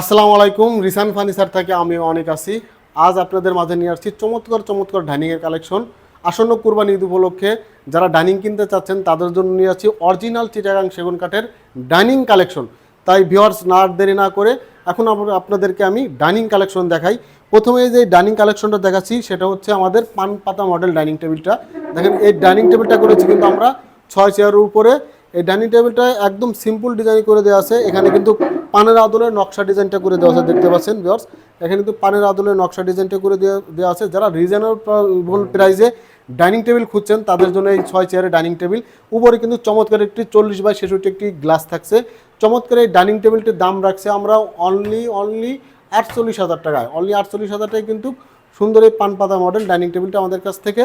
আসসালামু আলাইকুম, রিসান ফার্নিচার থেকে আমি অনেক আছি আজ আপনাদের মাঝে নিয়ে আসছি চমৎকার চমৎকার ডাইনিংয়ের কালেকশন। আসন্ন কুরবানি ঈদ উপলক্ষে যারা ডাইনিং কিনতে চাচ্ছেন, তাদের জন্য নিয়ে আসছি অরিজিনাল চিটাগাং সেগুন কাঠের ডাইনিং কালেকশন। তাই ভিওয়ার্স না দেরি না করে এখন আপনাদেরকে আমি ডাইনিং কালেকশন দেখাই। প্রথমে যে ডাইনিং কালেকশনটা দেখাচ্ছি, সেটা হচ্ছে আমাদের পান পাতা মডেল ডাইনিং টেবিলটা। দেখেন, এই ডাইনিং টেবিলটা করেছি কিন্তু আমরা ছয় চেয়ারের উপরে। এই ডাইনিং টেবিলটা একদম সিম্পল ডিজাইন করে দেওয়া আছে। এখানে কিন্তু পানের আদলের নকশা ডিজাইনটা করে দেওয়া আছে, দেখতে পাচ্ছেন ভিউয়ার্স এখানে কিন্তু পানের আদলের নকশা ডিজাইনটা করে দেওয়া দেওয়া আছে। যারা রিজনেবল প্রাইসে ডাইনিং টেবিল খুঁজছেন, তাদের জন্য এই ছয় চেয়ারের ডাইনিং টেবিল উপরে কিন্তু চমৎকার একটি চল্লিশ বাই ছেষট্টি একটি গ্লাস থাকছে। চমৎকার এই ডাইনিং টেবিলটির দাম রাখছে আমরা অনলি অনলি আটচল্লিশ হাজার টাকায়। অনলি আটচল্লিশ হাজার টাকায় কিন্তু সুন্দর এই পান পাতা মডেল ডাইনিং টেবিলটা আমাদের কাছ থেকে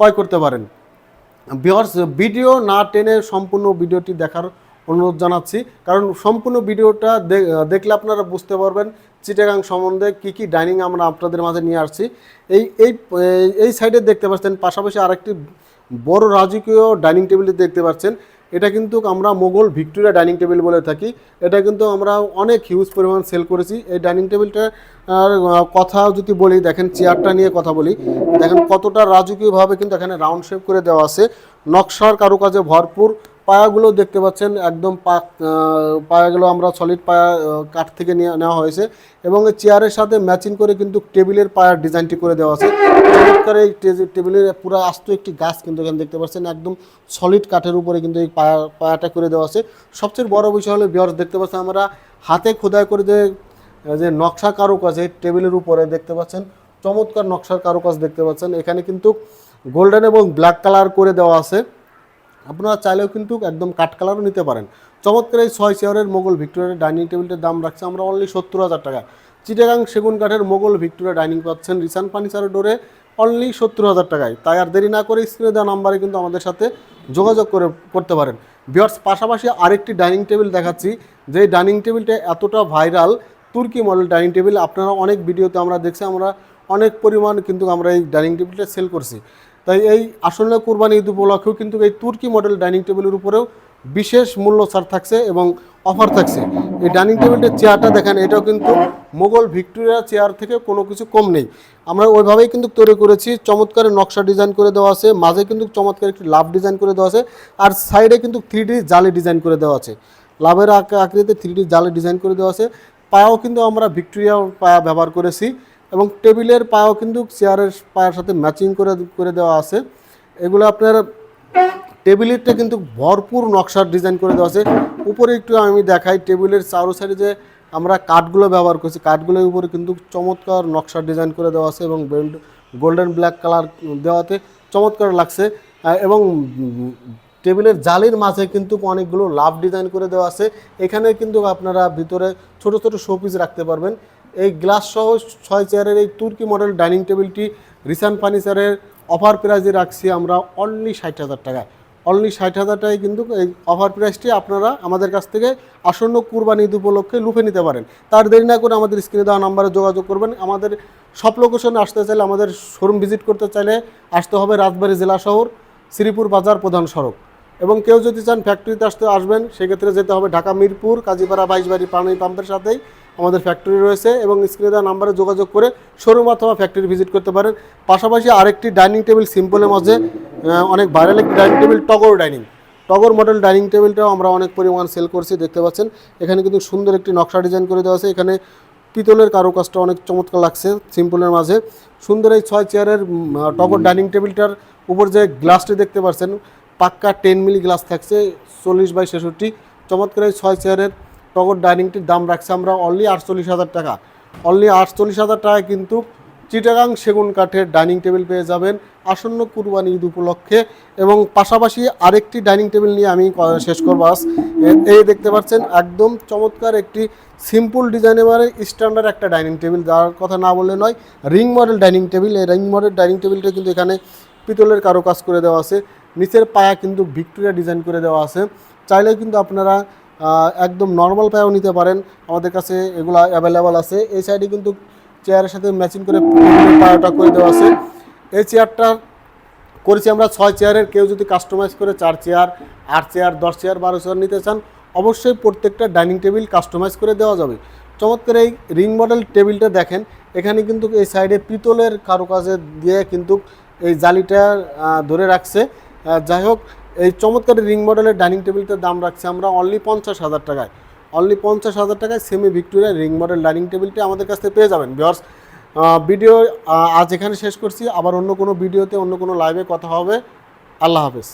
ক্রয় করতে পারেন। ভিওর্স ভিডিও না টেনে সম্পূর্ণ ভিডিওটি দেখার অনুরোধ জানাচ্ছি। কারণ সম্পূর্ণ ভিডিওটা দেখলে আপনারা বুঝতে পারবেন চিটাগাং সম্বন্ধে কি কি ডাইনিং আমরা আপনাদের মাঝে নিয়ে আসছি। এই এই এই সাইডে দেখতে পাচ্ছেন, পাশাপাশি আরেকটি বড় রাজকীয় ডাইনিং টেবিল দেখতে পাচ্ছেন। এটা কিন্তু আমরা মোগল ভিক্টোরিয়া ডাইনিং টেবিল বলে থাকি। এটা কিন্তু আমরা অনেক হিউজ পরিমাণ সেল করেছি। এই ডাইনিং টেবিলটা, আর, কথা যদি বলি, দেখেন চেয়ারটা নিয়ে কথা বলি, দেখেন কতটা রাজকীয়ভাবে কিন্তু এখানে রাউন্ড শেপ করে দেওয়া আছে। নকশার কারুকাজে ভরপুর। পায়াগুলো দেখতে পাচ্ছেন, একদম পা পায়াগুলো আমরা সলিড পায়া কাঠ থেকে নিয়ে, নেওয়া হয়েছে এবং এই চেয়ারের সাথে ম্যাচিং করে কিন্তু টেবিলের পায়ার ডিজাইনটি করে দেওয়া আছে। চমৎকার এই টেবিলের পুরো আস্ত একটি গাছ কিন্তু এখানে দেখতে পাচ্ছেন, একদম সলিড কাঠের উপরে কিন্তু এই পায়া, পায়াটা করে দেওয়া আছে। সবচেয়ে বড় বিষয় হলো বিহার দেখতে পাচ্ছেন, আমরা হাতে খোদাই করে যে যে নকশা কারুকাজ এই টেবিলের উপরে দেখতে পাচ্ছেন, চমৎকার নকশার কারুকাজ দেখতে পাচ্ছেন। এখানে কিন্তু গোল্ডেন এবং ব্ল্যাক কালার করে দেওয়া আছে। আপনারা চাইলেও কিন্তু একদম কাঠ কালারও নিতে পারেন। চমৎকার এই ছয় চেয়ারের মোগল ভিক্টোরিয়ার ডাইনিং টেবিলটার দাম রাখছে আমরা অনলি সত্তর হাজার টাকা। চিটাগাং সেগুন কাঠের মোগল ভিক্টোরিয়া ডাইনিং পাচ্ছেন রিসান ফার্নিচারের ডোরে অনলি সত্তর হাজার টাকায়। তাই আর দেরি না করে স্ক্রিনে দেওয়া নাম্বারে কিন্তু আমাদের সাথে যোগাযোগ করে করতে পারেন। বিয়ার্স পাশাপাশি আরেকটি ডাইনিং টেবিল দেখাচ্ছি যে ডাইনিং টেবিলটা এতটা ভাইরাল, তুর্কি মডেল ডাইনিং টেবিল, আপনারা অনেক ভিডিওতে আমরা দেখছি, আমরা অনেক পরিমাণ কিন্তু আমরা এই ডাইনিং টেবিলটা সেল করছি। তাই এই আসন্ন কোরবানি ঈদ উপলক্ষেও কিন্তু এই তুর্কি মডেল ডাইনিং টেবিলের উপরেও বিশেষ মূল্য ছাড় থাকছে এবং অফার থাকছে। এই ডাইনিং টেবিলটার চেয়ারটা দেখেন, এটাও কিন্তু মোগল ভিক্টোরিয়া চেয়ার থেকে কোনো কিছু কম নেই। আমরা ওইভাবেই কিন্তু তৈরি করেছি, চমৎকার নকশা ডিজাইন করে দেওয়া আছে, মাঝে কিন্তু চমৎকার একটি লাভ ডিজাইন করে দেওয়া আছে, আর সাইডে কিন্তু থ্রি ডি জালি ডিজাইন করে দেওয়া আছে। লাভের আক- আকৃতিতে থ্রি ডি জালি ডিজাইন করে দেওয়া আছে। পায়াও কিন্তু আমরা ভিক্টোরিয়া পায়া ব্যবহার করেছি। এবং টেবিলের পায়াও কিন্তু চেয়ারের পায়ের সাথে ম্যাচিং করে করে দেওয়া আছে। এগুলো আপনার টেবিলেরটা কিন্তু ভরপুর নকশার ডিজাইন করে দেওয়া আছে। উপরে একটু আমি দেখাই, টেবিলের চারো সাইডে যে আমরা কাঠগুলো ব্যবহার করছি, কাঠগুলোর উপরে কিন্তু চমৎকার নকশার ডিজাইন করে দেওয়া আছে এবং গোল্ডেন ব্ল্যাক কালার দেওয়াতে চমৎকার লাগছে। এবং টেবিলের জালির মাঝে কিন্তু অনেকগুলো লাভ ডিজাইন করে দেওয়া আছে। এখানে কিন্তু আপনারা ভিতরে ছোট ছোট শোপিস রাখতে পারবেন। এই গ্লাস সহ ছয় চেয়ারের এই তুর্কি মডেল ডাইনিং টেবিলটি রিসান ফার্নিচারের অফার প্রাইজে রাখছি আমরা অনলি ষাট হাজার টাকায়। অনলি ষাট হাজার টাকায় কিন্তু এই অফার প্রাইসটি আপনারা আমাদের কাছ থেকে আসন্ন কুরবানি ঈদ উপলক্ষে লুফে নিতে পারেন। তার দেরি না করে আমাদের স্ক্রিনে দেওয়া নাম্বারে যোগাযোগ করবেন। আমাদের সব লোকেশনে আসতে চাইলে আমাদের শোরুম ভিজিট করতে চাইলে আসতে হবে রাজবাড়ী জেলা শহর, শ্রীপুর বাজার প্রধান সড়ক। এবং কেউ যদি চান ফ্যাক্টরিতে আসতে আসবেন, সেক্ষেত্রে যেতে হবে ঢাকা মিরপুর, কাজীপাড়া, বাইশবাড়ি পানি পাম্পের সাথেই। আমাদের ফ্যাক্টরি রয়েছে এবং স্ক্রিনে দেওয়া নাম্বারে যোগাযোগ করে শোরুম অথবা ফ্যাক্টরি ভিজিট করতে পারেন। পাশাপাশি আরেকটি ডাইনিং টেবিল সিম্পলের আহ, অনেক ভাইরাল একটি ডাইনিং টেবিল টগর ডাইনিং টগর মডেল ডাইনিং টেবিলটাও আমরা অনেক পরিমাণ সেল করছি দেখতে পাচ্ছেন। এখানে কিন্তু সুন্দর একটি নকশা ডিজাইন করে দেওয়া আছে। এখানে পিতলের কারুকাজটা অনেক চমৎকার লাগছে সিম্পলের মাঝে। সুন্দর এই ছয় চেয়ারের টগর ডাইনিং টেবিলটার উপর যে গ্লাসটি দেখতে পাচ্ছেন পাক্কা টেন মিলি গ্লাস থাকছে চল্লিশ বাই ছেষট্টি। চমৎকার এই ছয় চেয়ারের টগর ডাইনিংটির দাম রাখছে আমরা অনলি আটচল্লিশ হাজার টাকা। অনলি আটচল্লিশ হাজার টাকা কিন্তু চিটাগাং সেগুন কাঠের ডাইনিং টেবিল পেয়ে যাবেন আসন্ন কুরবানি ঈদ উপলক্ষে এবং পাশাপাশি আরেকটি ডাইনিং টেবিল নিয়ে আমি শেষ করব আজ। এই দেখতে পাচ্ছেন একদম চমৎকার একটি সিম্পল ডিজাইনের মানে স্ট্যান্ডার্ড একটা ডাইনিং টেবিল। যার কথা না বললে নয় রিং মডেল ডাইনিং টেবিল। এই রিং মডেল ডাইনিং টেবিলটা কিন্তু এখানে পিতলের কারুকাজ করে দেওয়া আছে। নিচের পায়া কিন্তু ভিক্টোরিয়া ডিজাইন করে দেওয়া আছে। চাইলে কিন্তু আপনারা একদম নর্মাল পায়াও নিতে পারেন। আমাদের কাছে এগুলো অ্যাভেলেবল আছে। এই সাইডে কিন্তু চেয়ারের সাথে ম্যাচিং করে পায়াটা করে দেওয়া আছে। এই চেয়ারটা করেছি আমরা ছয় চেয়ারের কেউ যদি কাস্টমাইজ করে চার চেয়ার আট চেয়ার দশ চেয়ার বারো চেয়ার নিতে চান, অবশ্যই প্রত্যেকটা ডাইনিং টেবিল কাস্টমাইজ করে দেওয়া যাবে। চমৎকার এই রিং মডেল টেবিলটা দেখেন। এখানে কিন্তু এই সাইডে পিতলের কারুকাজে দিয়ে কিন্তু এই জালিটা ধরে রাখছে। যাই হোক এই চমৎকার রিং মডেলের ডাইনিং টেবিলটার দাম রাখছি আমরা অনলি পঞ্চাশ হাজার টাকায়। অনলি পঞ্চাশ হাজার টাকায় semi Victoria ring model dining টেবিলটি আমাদের কাছ থেকে পেয়ে যাবেন। বিয়ার্স ভিডিও আজ এখানে শেষ করছি। আবার অন্য কোনো ভিডিওতে অন্য কোনো লাইভে কথা হবে। আল্লাহ হাফেজ।